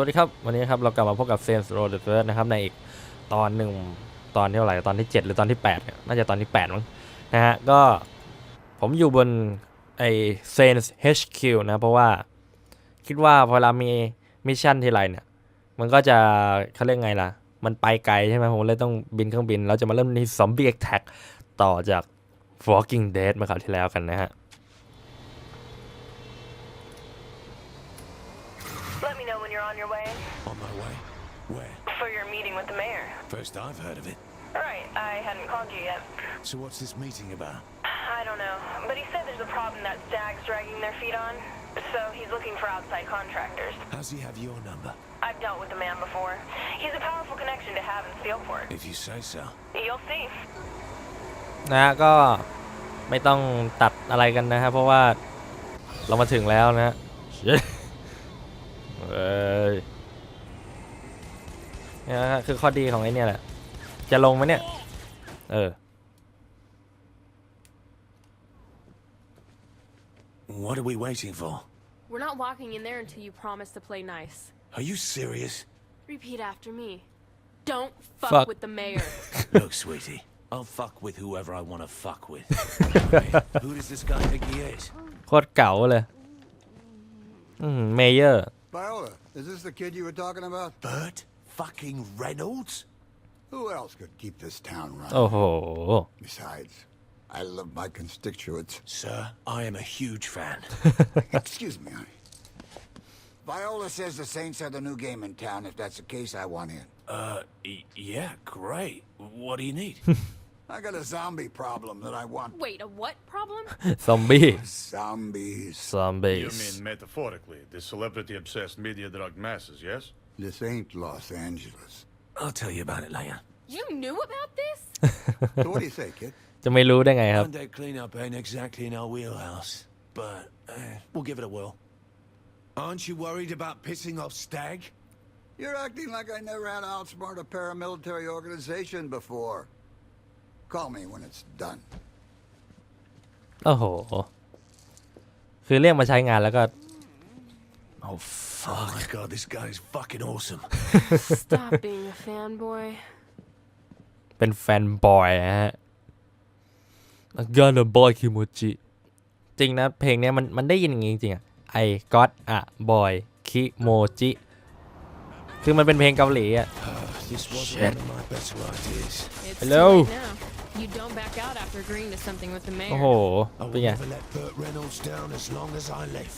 วัสดีครับ วันนี้ครับเรากลับมาพบกับ Saints Row the Third นะครับในอีกตอนหนึ่งตอนที่เท่าไหร่ตอนที่ 7 หรือตอนที่8เนี่ยน่าจะตอนที่8มั้งนะฮะก็ผมอยู่บนไอ Saints HQ นะเพราะว่าคิดว่าพอเวลามีมิชชั่นทีไรเนี่ยมันก็จะเขาเรียกไงล่ะ มันไปไกลใช่ไหมผมเลยต้องบินเครื่องบิน แล้วจะมาเริ่มที่ Zombie Attack ต่อจาก Walking Dead มาคราวที่แล้วกันนะฮะ Let me know when you're on your way On my way. Where? for your meeting with the mayor. First I've heard of it. Right, I hadn't called you yet. So what's this meeting about? I don't know, but he said there's a problem that Stag's dragging their feet on, so he's looking for outside contractors. How's he have your number? I've dealt with the man before. He's a powerful connection to have in Steelport. If you say so. You'll see. นะฮะก็ไม่ต้องตัดอะไรกันนะครับเพราะว่าเรามาถึงแล้วนะฮะเย้เอ้ยเนี่ยนะฮะคือข้อดีของไอ้เนี่ยแหละ จะลงไหมเนี่ย เออ What are we waiting for? We're not walking in there until you promise to play nice. Are you serious? Repeat after me. Don't fuck, Fuck. with the mayor. Look, sweetie. I'll fuck with whoever I want to fuck with. Hey, Who does this guy think he is? โคตรเก๋าเลยอืมเมเยอร์ Viola, is this the kid you were talking about? Burt fucking Reynolds? Who else could keep this town running? Oh. Besides, I love my constituents. Sir, I am a huge fan. Excuse me. Viola says the Saints are the new game in town. If that's the case, I want in. Uh, yeah, great. What do you need? I got a zombie problem that I want. Wait, a what problem? zombie. Zombies. Zombies. You mean metaphorically, the celebrity-obsessed media drug masses, yes? This ain't Los Angeles. I'll tell you about it later. You knew about this? So what do you say, kid? จะไม่รู้ได้ไงครับ Monday cleanup ain't exactly in our wheelhouse, but uh, we'll give it a whirl. Aren't you worried about pissing off Stag? You're acting like I never had to outsmart a paramilitary organization before. Call me when it's done. โอ้โห คือเรียกมาใช้งานแล้วก็ Oh, fuck. my god, this guy's fucking awesome. Stop being a fanboy. เป็นแฟนบอยนะฮะ Gonna boy Kimochi จริงนะ เพลงเนี้ยมันมันได้ยินอย่างงี้จริงๆอะ I got a boy Kimochi คือมันเป็นเพลงเกาหลีอะ This wasn't Shit. one of my better ideas. It's Hello? too late now. You don't back out after agreeing to something with the โอ้โห mayor. I เป็น will ไง never let Burt Reynolds down as long as I live.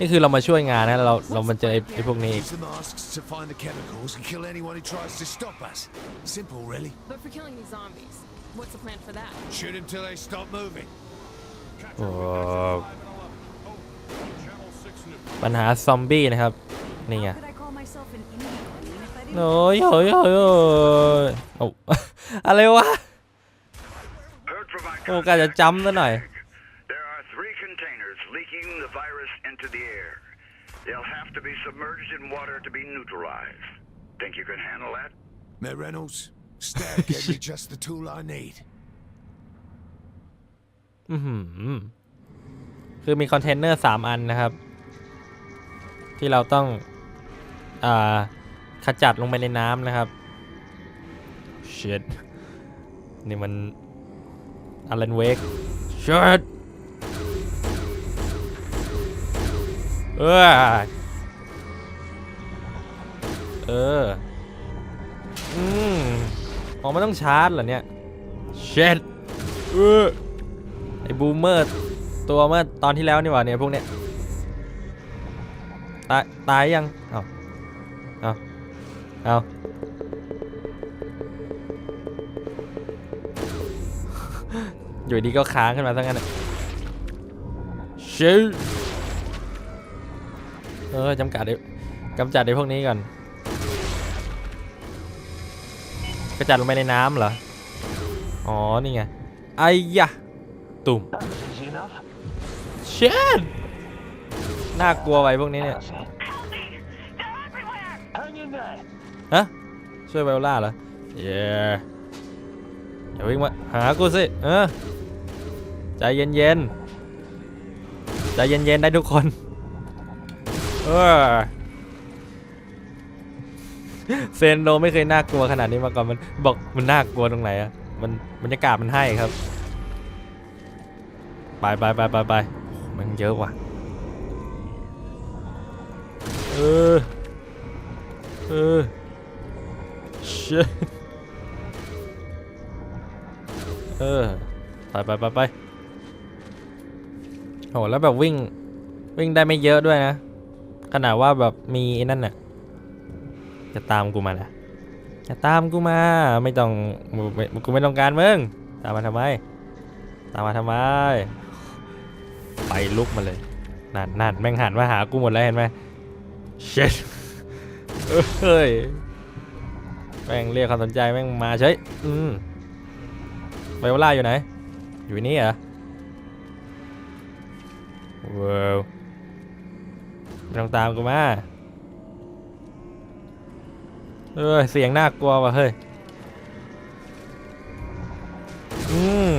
นี่คือเรามาช่วยงานนะเราเรามาเจอไอ้ไอ้พวกนี้อีก Use the masks to find the chemicals and kill anyone who tries to stop us. Simple, really. But for killing these zombies, what's the plan for that? Shoot him till they stop moving. โอ้ปัญหาซอมบี้นะครับ นี่ไง How could I call myself an Indian queen if I didn't โอ้ยโอ้ยโอ้ยโอ้ยโอ้อะไรวะโอ้กาจะจำซะหน่อย There are three containers leaking the virus into the air. They'll have to be submerged in water to be neutralized. Think you can handle that? Mayor Reynolds, Stag gave me just the tool I need. อือหือคือมีคอนเทนเนอร์สามอันนะครับ ที่เราต้องอ่าขจัดลงไปในน้ำนะครับ shit นี่มันอ l เลนเวก shit เออเออ อืมอ๋อมันต้องชาร์จเหรอเนี่ย shit เออไอ้บูมเมอร์ตัวเมื่อตอนที่แล้วนี่หว่าเนี่ยพวกเนี้ย ตายตายยัง เอาเอาเอาอยู่ดีก็ค้างขึ้นมาซะงั้นน่ะชิว เออจำกัดไอ้กำจัดไอ้พวกนี้ก่อนกระจัดลงไปในน้ำเหรอ อ๋อ นี่ไง ไอ้ยะ ตุ่มเชนน่ากลัวไว้พวกนี้เนี่ย ฮะ ช่วยไวโอล่าเหรอ เย้อย่าวิ่งมาหากูสิ เออ ใจเย็นๆ ใจเย็นๆ ได้ทุกคน เออเซนโดไม่เคยน่ากลัวขนาดนี้มาก่อนมันบอกมันน่ากลัวตรงไหนอะมันบรรยากาศมันให้ครับไปไปไปไปไปมันเยอะว่ะเออเออเชยเออไปไปไปไปโหแล้วแบบวิ่งวิ่งได้ไม่เยอะด้วยนะ ขนาดว่าแบบมีไอ้นั่นน่ะจะตามกูมานะจะตามกูมาไม่ต้องกูไม่กูไม่ต้องการมึงตามมาทำไม ตามมาทำไม ไปลุกมาเลยนั่นนั่นแม่งหันมาหากูหมดแล้วเห็นไหมเช็ดเฮ้ยแม่งเรียกความสนใจแม่งมาเฉยอืมไวโอล่าอยู่ไหน อยู่นี่เหรอว้าว ต้องตามกูมาเออเสียงน่ากลัวว่ะเฮ้ย อืม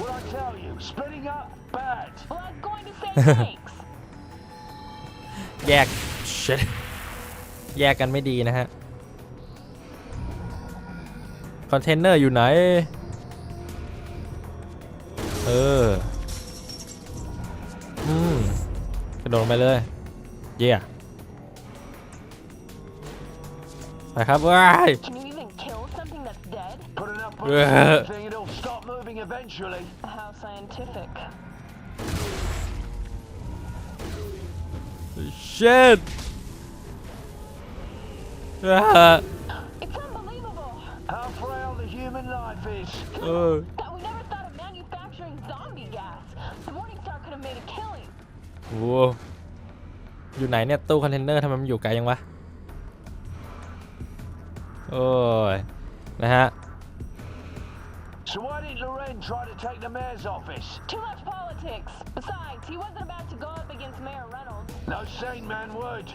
What I tell you, splitting up, bad. Well, I was going to say thanks. แยก shit แยกกันไม่ดีนะฮะ คอนเทนเนอร์อยู่ไหน เอออื ระโดดลงไปเลย เย่ไปครับว้าย Can you even kill something that's dead? Put enough Yeah. pressure on the thing, it'll stop moving eventually. How scientific. shit อ่า It's unbelievable How frail the human life is. เออ that โอ้โหอยู่ไหนเนี่ยตู้คอนเทนเนอร์ทำไมมันอยู่ไกลยังวะ โอ้ย นะฮะ So why didn't Loren try to take the mayor's office? Too much politics. Besides, he wasn't about to go up against Mayor Reynolds. No sane man would.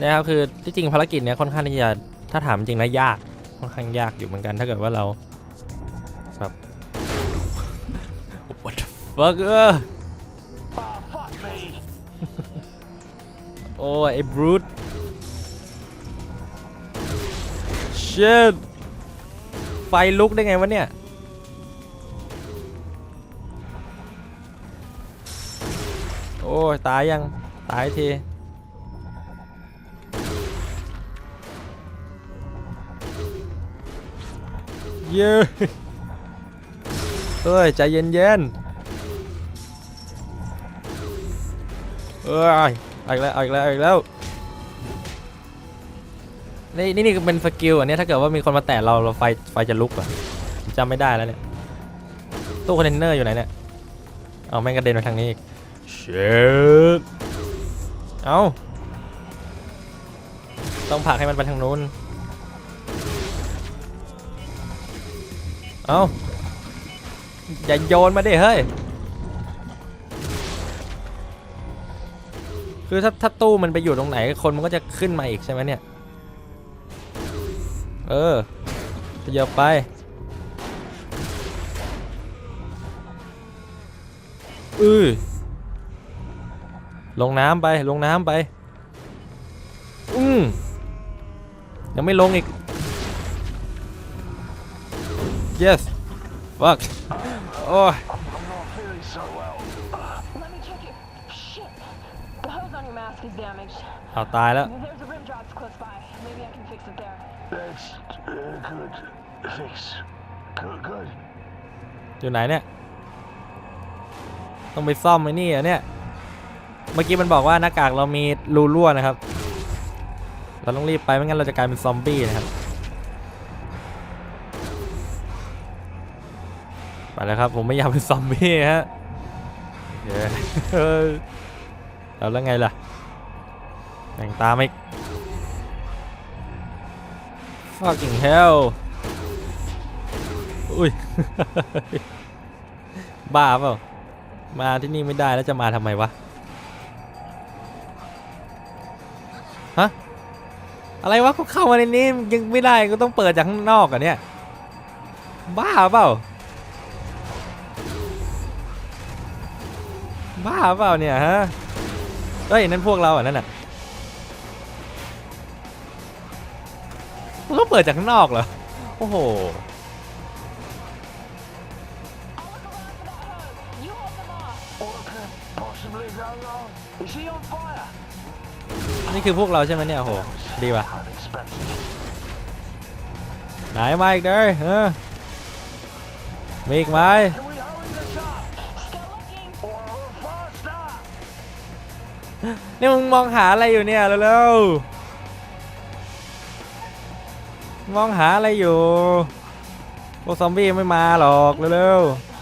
นะครับคือที่จริงภารกิจเนี้ยค่อนข้างที่จะถ้าถามจริงนะยากค่อนข้างยากอยู่เหมือนกัน ถ้าเกิดว่าเรา what the fuck เออโอ้ยไอ้บรูท shit ไฟลุกได้ไงวะเนี่ย โอ้ยตายยัง ตายทีเย้เฮ้ย ใจเย็นๆ เอ้ยเอาอีกแล้วเอาอีกแล้วเอาอีกแล้วนี่นี่นี่ก็เป็นสกิลอันเนี้ยถ้าเกิดว่ามีคนมาแตะเราเราไฟไฟจะลุกอะผมจำไม่ได้แล้วเนี่ยตู้คอนเทนเนอร์อยู่ไหนเนี่ยเอาแม่งกระเด็นมาทางนี้อีกเชดเอาต้องผลักให้มันไปทางนู้นเอาอย่าโยนมาดิเฮ้ย คือถ้าถ้าตู้มันไปอยู่ตรงไหนคนมันก็จะขึ้นมาอีกใช่ไหมเนี่ย เออขยับไป อือลงน้ำไปลงน้ำไป อืมยังไม่ลงอีก yes fuck โอ้ย เอาตายแล้ว There's a rim drops close by. Maybe I can fix it there. That's uh, good. Fix. Good, good. อยู่ไหนเนี่ย ต้องไปซ่อมไอ้นี่เหรอะเนี่ย เมื่อกี้มันบอกว่าหน้ากากเรามีรูรั่วนะครับ เราต้องรีบไปไม่งั้นเราจะกลายเป็นซอมบี้นะครับ ไปแล้วครับ ผมไม่อยากเป็นซอมบี้ฮะเย้เฮ้ยแล้วไงล่ะ แต่งตามอีก fucking hell อุ้ย บ้าเปล่า มาที่นี่ไม่ได้แล้วจะมาทำไมวะ ฮะ อะไรวะก็เข้ามาในนี้ยังไม่ได้ก็ต้องเปิดจากข้างนอกอะเนี่ย บ้าเปล่า บ้าเปล่าเนี่ยฮะ เฮ้ย นั่นพวกเราอะนั่นน่ะ ปิดจากข้างนอกเหรอ โอ้โห นี่คือพวกเราใช่ไหมเนี่ยโห ดีว่ะไหนมาอีกเด้อเออมีอีกไหมนี่มึงมองหาอะไรอยู่เนี่ยเร็วๆ มองหาอะไรอยู่พวกซอมบี้ไม่มาหรอกเร็วๆ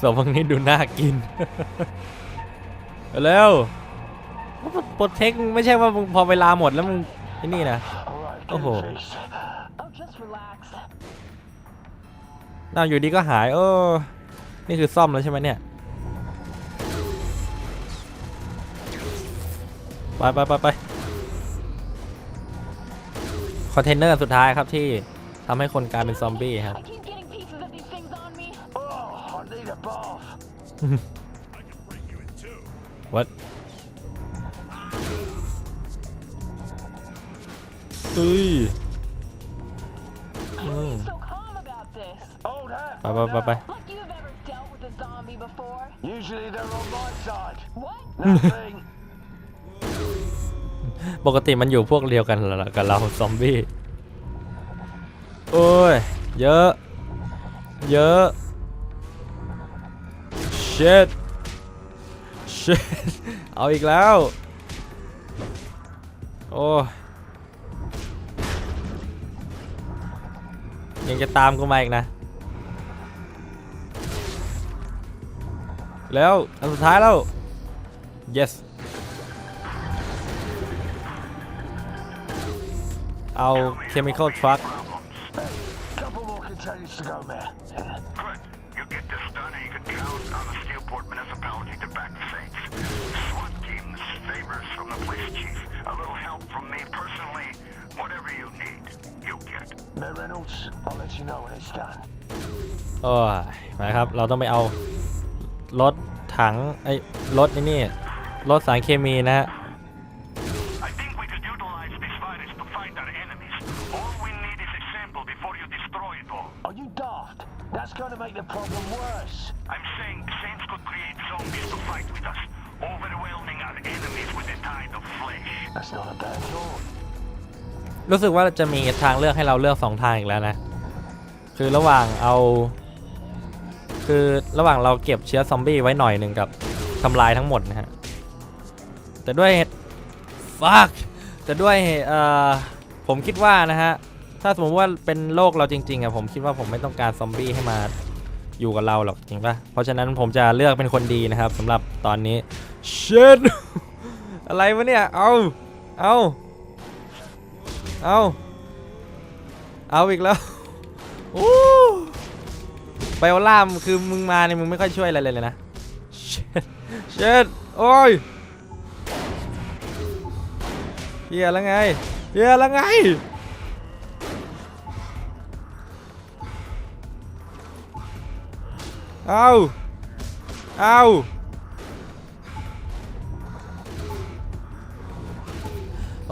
สองพวกนี้ดูน่ากิน เร็วโปรเทคไม่ใช่ว่ามึงพอเวลาหมดแล้วมึงไอ้นี่นะ โอ้โหน่าอยู่ดีก็หาย เออ นี่คือซ่อมแล้วใช่ไหมเนี่ย ไปไปไปไปคอนเทนเนอร์สุดท้ายครับที่ทำให้คนกลายเป็นซอมบี้ครับ keep getting pieces of these things on me. Oh, I need a bath. What เฮ้ยอืม So calm about this. Hold that. ไปไปไปไป Like you've ever dealt with a zombie before. Usually they're on my side. What? Nothing. ปกติมันอยู่พวกเดียวกันกับเราซอมบี้โอ้ย เยอะ เยอะ shit shit เอาอีกแล้ว โอ้ยังจะตามกูมาอีกนะ แล้ว อันสุดท้ายแล้ว yes เอาเคมีคลอด truck โอ้ยนะครับ เราต้องไปเอา รถถังไอ้รถนี่นี่ รถสารเคมีนะฮะ รู้สึกว่าจะมีทางเลือกให้เราเลือกสองทางอีกแล้วนะ คือระหว่างเอา คือระหว่างเราเก็บเชื้อซอมบี้ไว้หน่อยหนึ่งกับทำลายทั้งหมดนะฮะ แต่ด้วย fuck แต่ด้วยเอ่อผมคิดว่านะฮะ ถ้าสมมติว่าเป็นโลกเราจริงๆอะผมคิดว่าผมไม่ต้องการซอมบี้ให้มาอยู่กับเราหรอกจริงปะเพราะฉะนั้นผมจะเลือกเป็นคนดีนะครับสำหรับตอนนี้ shit อะไรวะเนี่ย เอาเอา เอาเอาอีกแล้วโอ้ไบโอล่ามคือมึงมาเนี่ยมึงไม่ค่อยช่วยอะไรเลยเลยนะ shit shit โอ้ยเฮียแล้วไงเฮียแล้วไงเอาเอา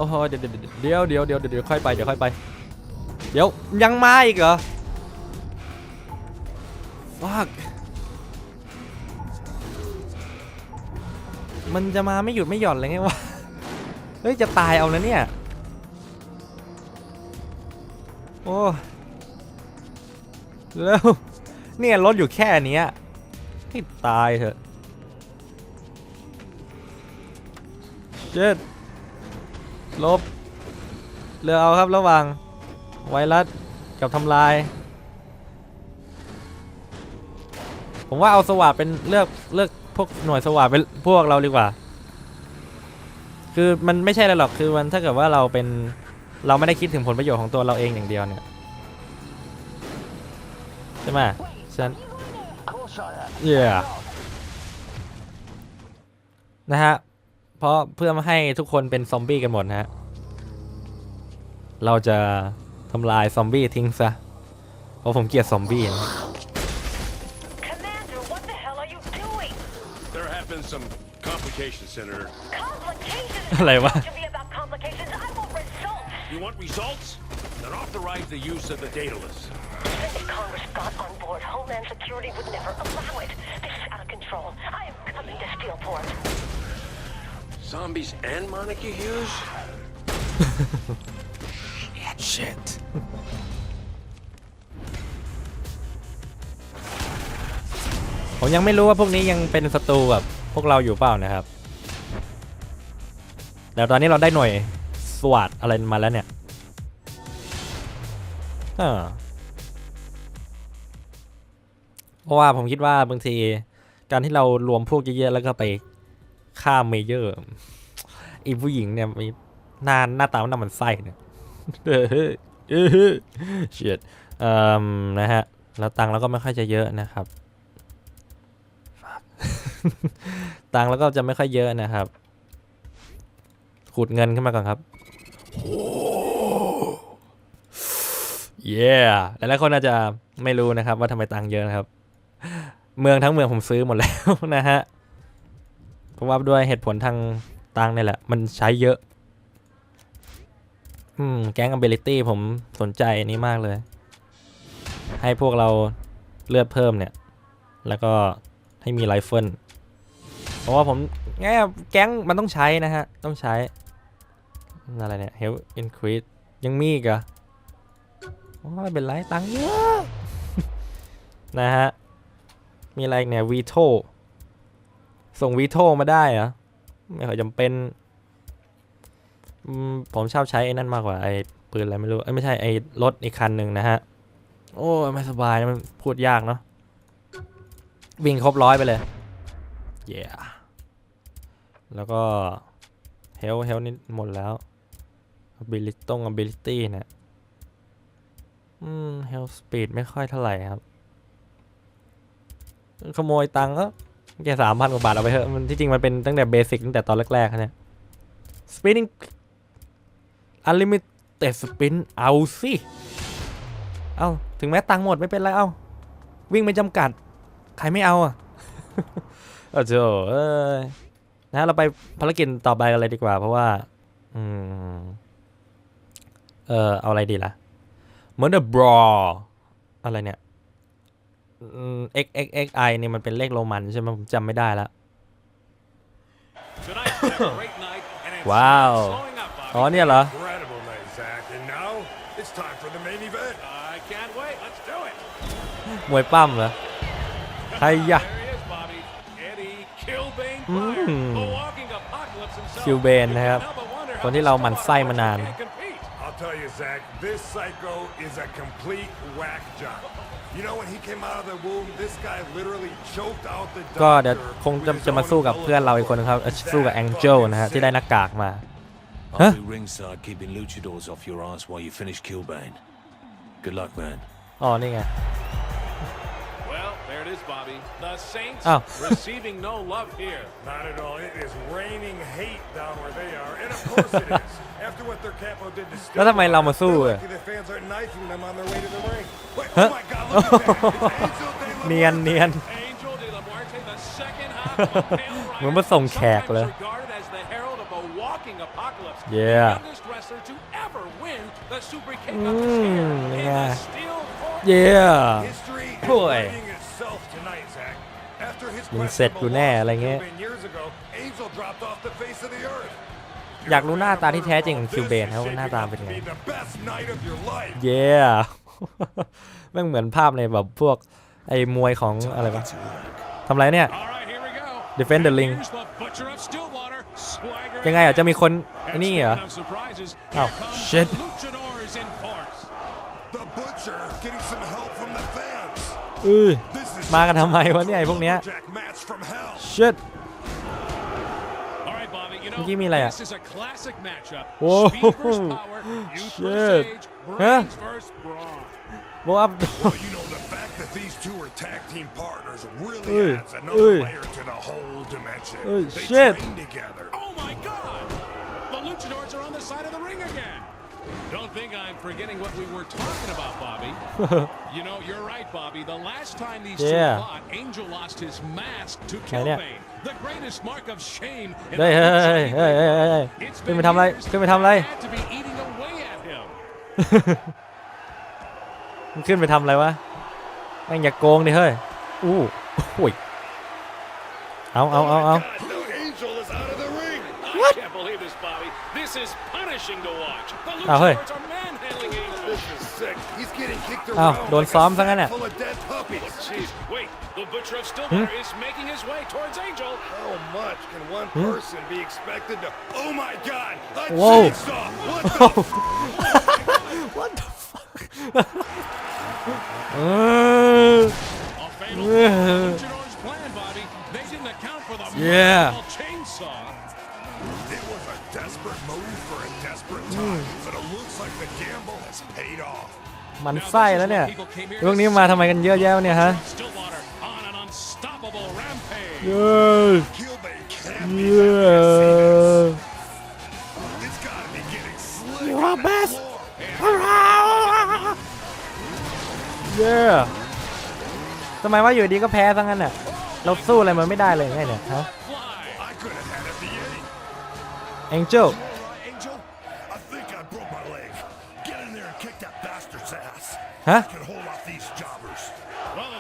อ้โหเดี๋ยวเดี๋ยวเดี๋ยวเดี๋ยวเดี๋ยวค่อยไปเดี๋ยวค่อยไป เดี๋ยวยังมาอีกเหรอ fuck มันจะมาไม่หยุดไม่หย่อนเลยไงวะ เฮ้ย จะตายเอาแล้วเนี่ย โอ้ แล้วเนี่ยรถอยู่แค่นี้ให้ตายเถอะ เจ็ด ลบ เลือกเอาครับระหว่างไวรัสกับทำลาย ผมว่าเอาสว่านเป็นเลือกเลือกพวกหน่วยสว่านเป็นพวกเราดีกว่า คือมันไม่ใช่อะไรหรอกคือมันถ้าเกิดว่าเราเป็นเราไม่ได้คิดถึงผลประโยชน์ของตัวเราเองอย่างเดียวเนี่ยใช่ไหมฉะนัน Of course I am. yeah นะฮะ เพราะเพื่อไม่ให้ทุกคนเป็นซอมบี้กันหมดนะฮะ เราจะทำลายซอมบี้ทิ้งซะ เพราะผมเกลียดซอมบี้นะ Commander, what the hell are you doing? There have been some Complications, Senator. Complications! อะไรวะ to me about complications. I want results. You want results? Then authorize the use of the data list. Even if Congress got on board, Homeland Security would never allow it. This is out of control. I am coming to Steelport. Zombies and Monica Hughes? shit ผมยังไม่รู้ว่าพวกนี้ยังเป็นศัตรูแบบพวกเราอยู่เปล่านะครับแต่ตอนนี้เราได้หน่วยสวัสดอะไรมาแล้วเนี่ยเพราะว่าผมคิดว่าบางทีการที่เรารวมพวกเยอะๆแล้วก็ไป ฆ่าเมเยอร์อีผู้หญิงเนี่ยมีหน้าหน้าตามันน่ามันไส้เนี่ยเออเออเชียดเอ่มนะฮะ แล้วตังค์เราก็ไม่ค่อยจะเยอะนะครับ ตังค์เราก็จะไม่ค่อยเยอะนะครับ ขุดเงินขึ้นมาก่อนครับเย้หลายๆคนอาจจะไม่รู้นะครับ ว่าทำไมตังค์เยอะนะครับ เมืองทั้งเมืองผมซื้อหมดแล้วนะฮะ ราะว่าด้วยเหตุผลทางตังเนี่ยแหละ มันใช้เยอะ อืม แก๊ง ability ผมสนใจอันนี้มากเลย ให้พวกเราเลือดเพิ่มเนี่ย แล้วก็ให้มีไรเฟิลเพราะว่าผมแง่แก๊งมันต้องใช้นะฮะ ต้องใช้ อะไรเนี่ย health increase ยังมีอีกเหรอโอ้ไม่เป็นไร ตังเยอะ นะฮะ มีอะไรเนี่ย veto ส่ง veto มาได้เหรอไม่ค่อยจำเป็นผมชอบใช้ไอ้นั่นมากกว่าไอ้ปืนอะไรไม่รู้เอ้ไม่ใช่ไอ้รถอีกคันหนึ่งนะฮะ โอ้ไม่สบายนะมันพูดยากเนาะวิ่งครบร้อยไปเลย เย้แล้วก็เฮลเฮลนี่หมดแล้ว ability ตรง ability เนี่ยอืม health speed ไม่ค่อยเท่าไหร่ครับ ขโมยตังค์ก็ แค่สามพันกว่าบาทเอาไปเถอะมันที่จริงมันเป็นตั้งแต่เบสิกตั้งแต่ตอนแรกๆเนี่ย spinning unlimited spin เอาสิเอาถึงแม้ตังค์หมดไม่เป็นไรเอาวิ่งไม่จำกัด ใครไม่เอาอะโอ้โหเอ้ยนะเราไปภารกิจต่อไปกันเลยดีกว่า เพราะว่า อืม เออเอาอะไรดีล่ะ Murder Brawl อะไรเนี่ย x x x i นี่มันเป็นเลขโรมันใช่ไหมผมจำไม่ได้แล้ว Tonight's been a great night, and it's Wow. slowing up, Bobby. อ๋อเนี่ยเหรอ Incredible night, Zach. And now it's time for the main event. I can't wait. Let's do it. มวยปั้มเหรอใครยะ There he is, Bobby. Eddie Killbane Mm. Pryor, the walking apocalypse himself. Killbane You นะครับ can't help but wonder how คนที่เราหมั่นไส้ this มานาน can't compete. I'll tell you, Zach, this psycho is a complete whack job. You know, when he came out of the womb, this guy literally choked out the ก็เดี๋ยว doctor คงจะ with his จะมา own สู้กับเพื่อนเราอีกคนนึงครับเอ่อสู้กับแองเจิลนะฮะที่ได้หน้ากากมา I'll Huh? be ringside keeping luchadors off your ass while you finish Killbane. Good luck, man. อ๋อนี่ไง Well, there it is, Bobby. The Saints Oh. receiving no love here. Not at all. It is raining hate down where they are. And of course it is. After what their capo did to แล้วทำไมเรามาสู้ They're อะ lucky the fans aren't knifing them on their way to the ring. Wait, Huh? oh my God, look at that. It's Angel De La เนียน Muerte. เนียน Angel de la Muerte, the second half of a pale เหมือนมาส่งแขกเลย sometimes regarded as the herald of a walking apocalypse. Yeah. The youngest wrestler to ever win the Super King of the Mm, Spear in yeah. the steel court. เย้ History is Boy. writing itself tonight, Zach. After his มึงเสร็จกูแน่อะไรเงี้ย อยากรู้หน้าตาที่แท้จริงของคิวเบนครับว่าหน้าตาเป็นไง Be the best night of your life. เย้แม่งเหมือนภาพในแบบพวกไอ้มวยของอะไรวะทำไรเนี่ย All right, here we go. Defend the ring. Here's the butcher of Stillwater, Swagger ยังไงอะจะมีคนไอ้ And นี่เหรอ speaking of surprises, Oh, here comes shit. the Luchadors in force. The butcher getting some help from the fans. เออ This is มากันทำไมวะเนี่ยไอ้พวกเนี้ย Lumberjack match from hell. shit เมื่อกี้มีอะไรอ่ะ this is a classic matchup. Whoa. Speed versus power, youth Shit. versus age, Huh? brains versus brawn. บอกว่า Well, you know, the fact that these two are tag team partners really Hey, adds another hey. layer to the whole dimension. Hey, they shit. train together. Oh my God! The Luchadors are on the side of the ring again. Don't think I'm forgetting what we were talking about, Bobby. you know, you're right, Bobby. The last time these Yeah. two fought, Angel lost his mask to Này nè. Killbane. The greatest mark of shame in เฮ้ย the เฮ้ย history เฮ้ย of เฮ้ยเฮ้ยเฮ้ย It's ขึ้น been ไปทำอะไร years ขึ้นไปทำอะไร had to be eating away at him. มึงขึ้นไปทำอะไรวะแม่งอย่าโกงดิเฮ้ยอู้โอ้ยเอาเอาเอาเอา this, Bobby. This is punishing to watch. The À, hơi. luchadors are manhandling Angel. This is sick. He's getting kicked Ào, around đồn like xóm a sang cái sack này. full of dead puppies. Jeez, wait. The Butcher of Stillwater is making his way towards Angel. How much can one person be expected to? Oh my God! A Whoa. chainsaw! What the? What the fuck เออ A fatal Yeah. luchador's plan, Bobby. They didn't account for the Yeah. multiple chainsaw. มันไส้แล้วเนี่ยพวกนี้มาทำไมกันเยอะแยะวะเนี่ยฮะ Stillwater on an unstoppable rampage. เย้ย Killbane can't be เย้ It's gotta be getting slick. You on are that best. floor. เย้ทำไมว่าอยู่ดีก็แพ้ซะงั้นน่ะ เราสู้อะไรมันไม่ได้เลยไงเนี่ยฮะ Fly.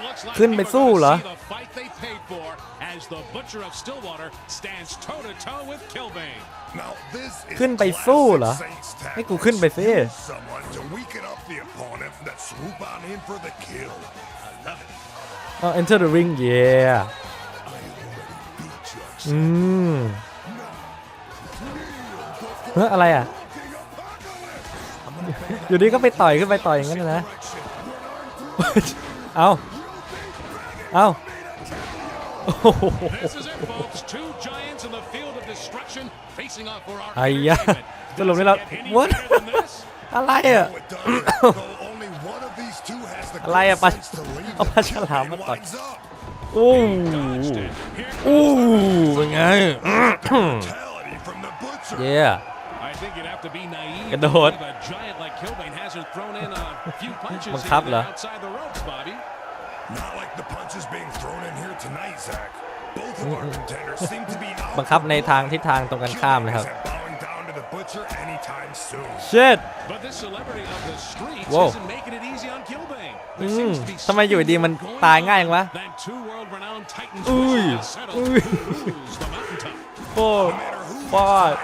Looks like ขึ้นไป people are สู้ gonna เหรอ see the fight they paid for as the Butcher of Stillwater stands toe to toe with Killbane. Now this is ขึ้นไปสู้เหรอ classic Saints ให้กูขึ้นไปสิ tactics. Use Someone to weaken up the opponent that swoop on in for the kill. I love it. เอา enter the ring yeah I already beat you. อืมเฮ้ยอะไรอะ อยู่ดีก็ไปต่อยขึ้นไปต่อยอย่างนั้นน่ะ นะ เอาเอาโอ้โห This is it, folks. Two giants in the field of destruction facing off for our ไอ้ยะ entertainment. สรุปนี่เรา Does it get any what better than this? อะไรอ่ะ No, it doesn't. Though only one of these two has the อะไรอะ good ปลา sense to leave เอา the ปลาฉลาม Killbane มาต่อย winds up. โอ้ Dodged it. Here อู้ comes เป็นไง Brutality from the butcher. yeah กระ to โดด believe a giant like Killbane hasn't thrown in a few punches บังคับ here เหรอ and outside the ropes, Bobby. Not like the punches being thrown in here tonight, Zach. Both of our contenders seem to be out บังคับในทางทิศทางตรงกันข้ามนะครับ Killbane isn't bowing down to the butcher anytime soon. shit But this celebrity of the streets Whoa. isn't making it easy on Killbane. There อืม seems to be ทำไมอยู่ดีมัน something ตาย going ง่ายจังวะ on that two world-renowned titans อุ้ย wish to settle อุ้ย lose the mountaintop. four No matter who five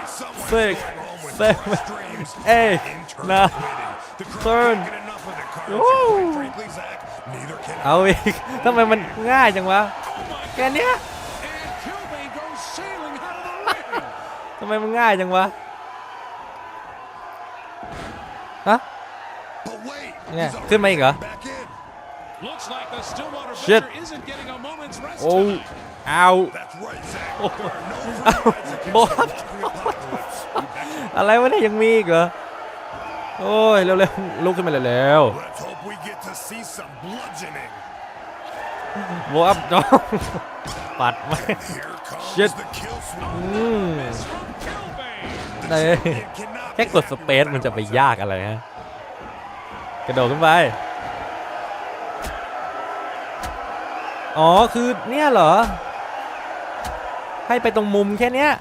wins tonight, someone's six going home with seven crossed dreams eight and internal nine bleeding. The crowd turn can't get enough of the cards, Woo. and quite frankly, Zach, neither can เอาอีก ทำไมมันง่ายจังวะ แค่เนี้ย And Killbane goes sailing out of the ring. ทำไมมันง่ายจังวะ ฮะ But wait, Yeah, he'sขึ้นมา already อีกเหรอ back in. Looks like the Stillwater Shit. Butcher isn't getting a moment's rest โอ้ tonight. เอา That's right, Zach. Oh. There are no free rides against Bob. The walking apocalypse. อะไรวะเนี่ยยังมีอีกเหรอ โอ้ยเร็วๆลุกขึ้นมาเร็ว Let's hope we get to see some bludgeoning. ๆโวอัพจ้องปัดมา Here comes Shit. the kill อื swap. ม From Killbane. เอ้ย It cannot แค่ be กดส happy เปซ with มัน that จะไป result. ยากอะไรฮะ กระโดดขึ้นไป อ๋อ คือเนี่ยเหรอ ให้ไปตรงมุมแค่เนี้ย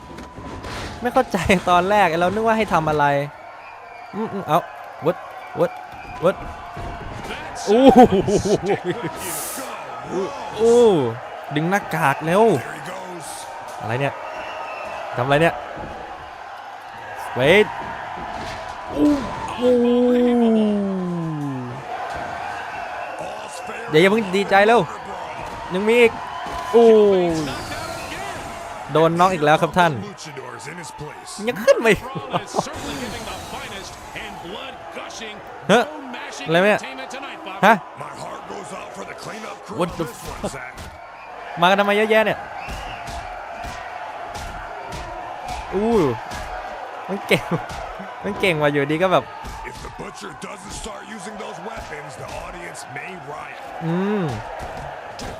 ไม่เข้าใจตอนแรกเรานึกว่าให้ทำอะไรอืมๆเอาวัดวัดวัดอู้ Stick with you. อู้ดึงหน้ากากเร็วอะไรเนี่ยทำอะไรเนี่ยเวทอู้อู้อย่าเพิ่งดีใจเร็วยังมีอีกอู้โดนน็อกอีกแล้วครับท่าน Luchadors in his place. ยังขึ้นมาอีก Brawl is certainly giving the finest and blood gushing, Huh? bone mashing Let me- entertainment tonight, Bobby. ฮะ My heart goes out for the cleanup crew What on the this one, fuck? Zach. มากันทำไมเยอะแยะเนี่ยอู้มันเก่งมันเก่งว่ะอยู่ดีก็แบบ If the butcher doesn't start using those weapons, the audience may riot. อืม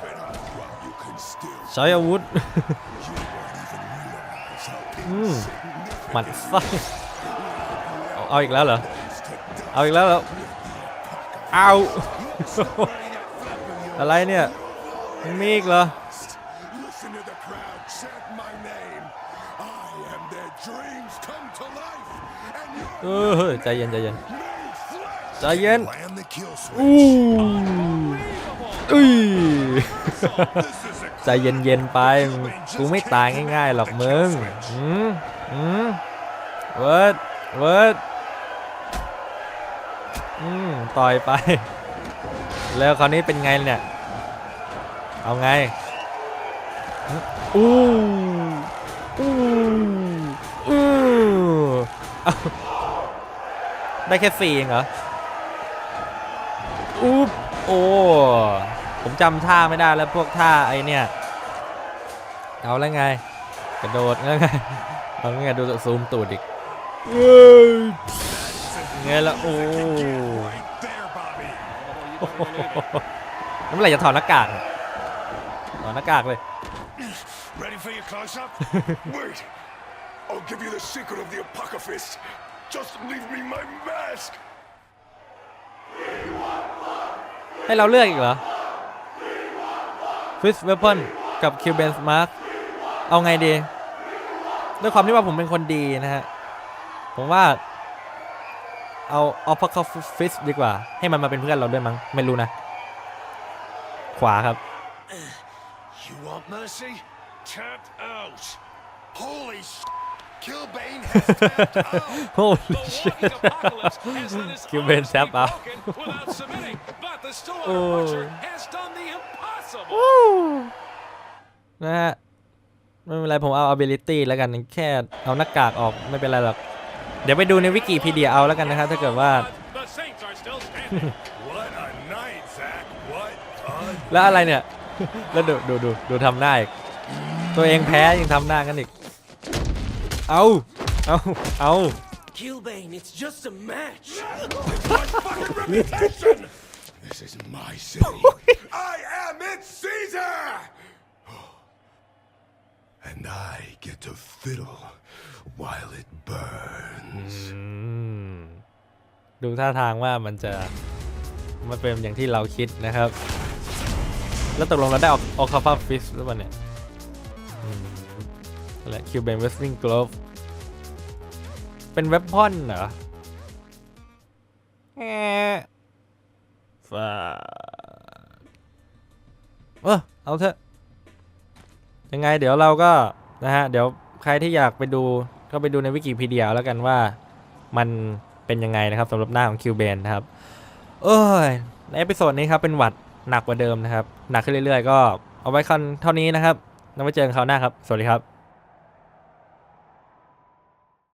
But while you can still, ใช้อาวุธ อืม insignificant หมัดไส้เอาเอาอีกแล้วเหรอ these เอาอีกแล้วเหรอเอาอะไรเนี่ยยังมีอีกเหรอ Listen to the crowd chant my name. I am their dreams come to life, and you're เออเฮ้ยใจเย็นใจเย็น made flesh. ใจเย็น Slam the kill switch. อู้อุ้ย This is a ใจเย็นๆไป กูไม่ตายง่ายๆหรอกมึงอืมอืมเวิร์ดเวิร์ดอืมต่อยไป แล้วคราวนี้เป็นไงเนี่ย เอาไงอู้อู้อู้เอได้แค่สี่เองเหรออุ๊บโอ้ ผมจำท่าไม่ได้แล้วพวกท่าไอเนี่ย เอาแล้วไง กระโดดแล้วไงเอาแล้วไงดูซูมตูดอีกเอ้ยไงละโอ้ right there, Bobby. แล้วเมื่อไหร่จะถอดหน้ากากเนี่ยถอดหน้ากากเลย Ready for your close-up? Wait. I'll give you the secret of the Apocalypse. Just leave me my mask. ให้เราเลือกอีกเหรอ ฟิสเวเปิลกับคิวเบนส์มาร์กเอาไงดี ด้วยความที่ว่าผมเป็นคนดีนะฮะ ผมว่า เอาเอาพักเขาฟิสดีกว่า ให้มันมาเป็นเพื่อนเราด้วยมั้ง ไม่รู้นะ ขวาครับ You want mercy? Tap out. Holy sh! Killbane has tapped out. Holy The shit walking apocalypse has let his คิวเบน arms แซป be เอา broken without submitting, but the Stillwater Oh. Butcher has done the impossible. นะฮะไม่เป็นไรผมเอา ability แล้วกันแค่เอาหน้ากากออกไม่เป็นไรหรอก เดี๋ยวไปดูในวิกิพีเดียเอาแล้วกันนะครับถ้าเกิดว่า The Saints are still standing. What a night, Zach. What a แล้วอะไรเนี่ย แล้วดูดูดูดูทำหน้าอีก ตัวเองแพ้ยังทำหน้ากันอีก เอาเอาเอา Killbane, it's just a match. reputation. This is my city. I am its Caesar. and I get to fiddle while it burns. อืมดูท่าทางว่ามันจะมันเป็นอย่างที่เราคิดนะครับ แล้วตกลงเราได้ออกออกคาฟาฟิสหรือเปล่าเนี่ยอืมนั่น และคิวเบนเวสติงกลฟเป็นเว็บพอนเหรอแอะฟ้าเออเอาเถอะ ยังไงเดี๋ยวเราก็นะฮะ เดี๋ยวใครที่อยากไปดูก็ไปดูในวิกิพีเดียแล้วกันว่ามันเป็นยังไงนะครับสำหรับหน้าของคิวเบนนะครับ เอ้ยในเอพิโซดนี้ครับเป็นหวัดหนักกว่าเดิมนะครับ หนักขึ้นเรื่อยๆ ก็เอาไว้คันเท่านี้นะครับแล้วไว้เจอกันคราวหน้าครับ สวัสดีครับ